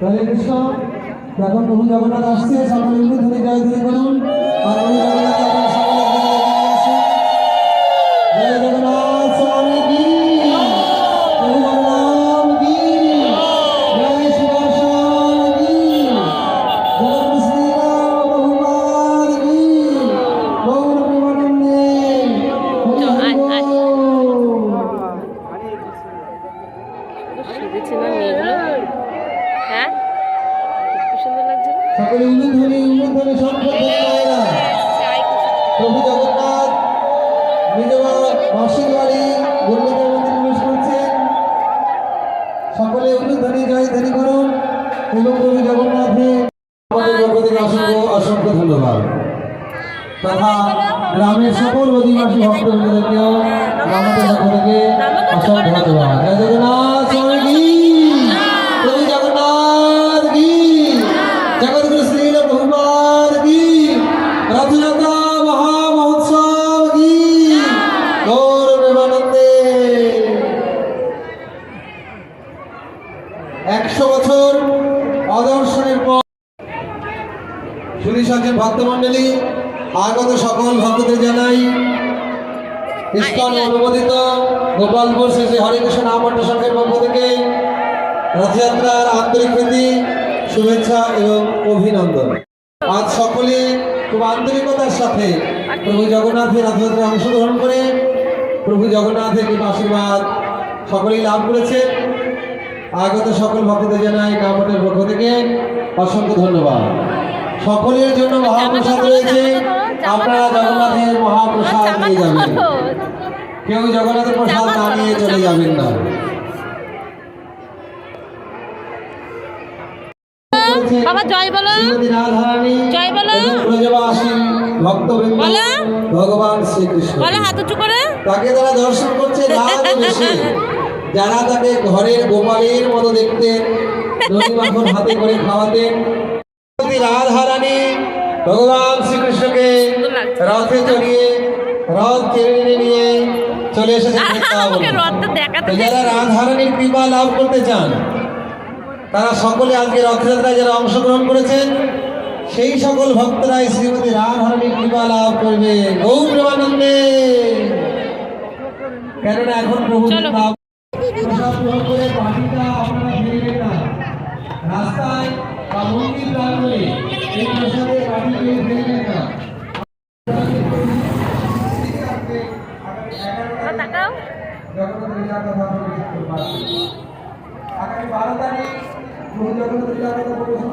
হরে কৃষ্ণ এখন প্রভু জগন্নাথ আসছে সকলে ধরে জয় ধরে সেজেছে না মেয়েগুলো হ্যাঁ? খুব সুন্দর লাগছে। না? সকলে উলুধ্বনি উলুধ্বনি সম্পর্কে পায়রা প্রভু জগন্নাথ নিজ মাসির বাড়ি গুরুদেবের মধ্যে প্রবেশ করছেন সকলে উলুধ্বনি জয় ধ্বনি করুন। এবং প্রভু জগন্নাথে আমাদের পক্ষ থেকে অসংখ্য অসংখ্য ধন্যবাদ। তথা গ্রামের সকল অধিবাসী আমাদের পক্ষ থেকে অসংখ্য ধন্যবাদ। জয় জগন্নাথ একশো বছর অদর্শনের পর শুধু সঙ্গের ভক্তমণ্ডলী আগত সকল ভক্তদের জানাই ইস্কন অনুমোদিত গোপালপুর শেষে হরিকৃষ্ণ নামণ্ড সংঘের পক্ষ থেকে রথযাত্রার আন্তরিক প্রীতি শুভেচ্ছা এবং অভিনন্দন। আজ সকলে খুব আন্তরিকতার সাথে প্রভু জগন্নাথের রথযাত্রায় অংশগ্রহণ করে প্রভু জগন্নাথের আশীর্বাদ সকলেই লাভ করেছে। আগত সকল ভক্তদের জানাই কামটের পক্ষ থেকে অসংখ্য ধন্যবাদ। সকলের জন্য মহাপ্রসাদ রয়েছে। আপনারা জগন্নাথের মহাপ্রসাদ নিয়ে যাবেন। কেউ জগন্নাথের প্রসাদ না নিয়ে চলে যাবেন না। বাবা জয় বলো। জয় বলো। এবং ব্রজবাসী ভক্তবৃন্দ বলো। ভগবান শ্রীকৃষ্ণ। বলো হাত উঁচু করে। তাকে তারা দর্শন করছে বেশি যারা তাকে ঘরের গোপালের মতো দেখতে দই মাখন হাতে করে খাওয়াতেন রাধারানী ভগবান শ্রীকৃষ্ণকে রথে চড়িয়ে রথ চেড়ে নিয়ে চলে দেখাতে যারা রাধারানীর কৃপা লাভ করতে চান তারা সকলে আজকে রথযাত্রায় যারা অংশগ্রহণ করেছেন সেই সকল ভক্তরাই শ্রীমতী রাধারানীর কৃপা লাভ করবে। গৌর প্রেমানন্দে কেননা এখন প্রভু প্রসাদ গ্রহণ করে বাটিটা আপনারা ফেলে দেবেন না। রাস্তায় বা মন্দির প্রাঙ্গণে এই প্রসাদের বাটিগুলি ফেলবেন না। আগামী বারো তারিখ জগন্নাথের জাগ্রত পরিবেশন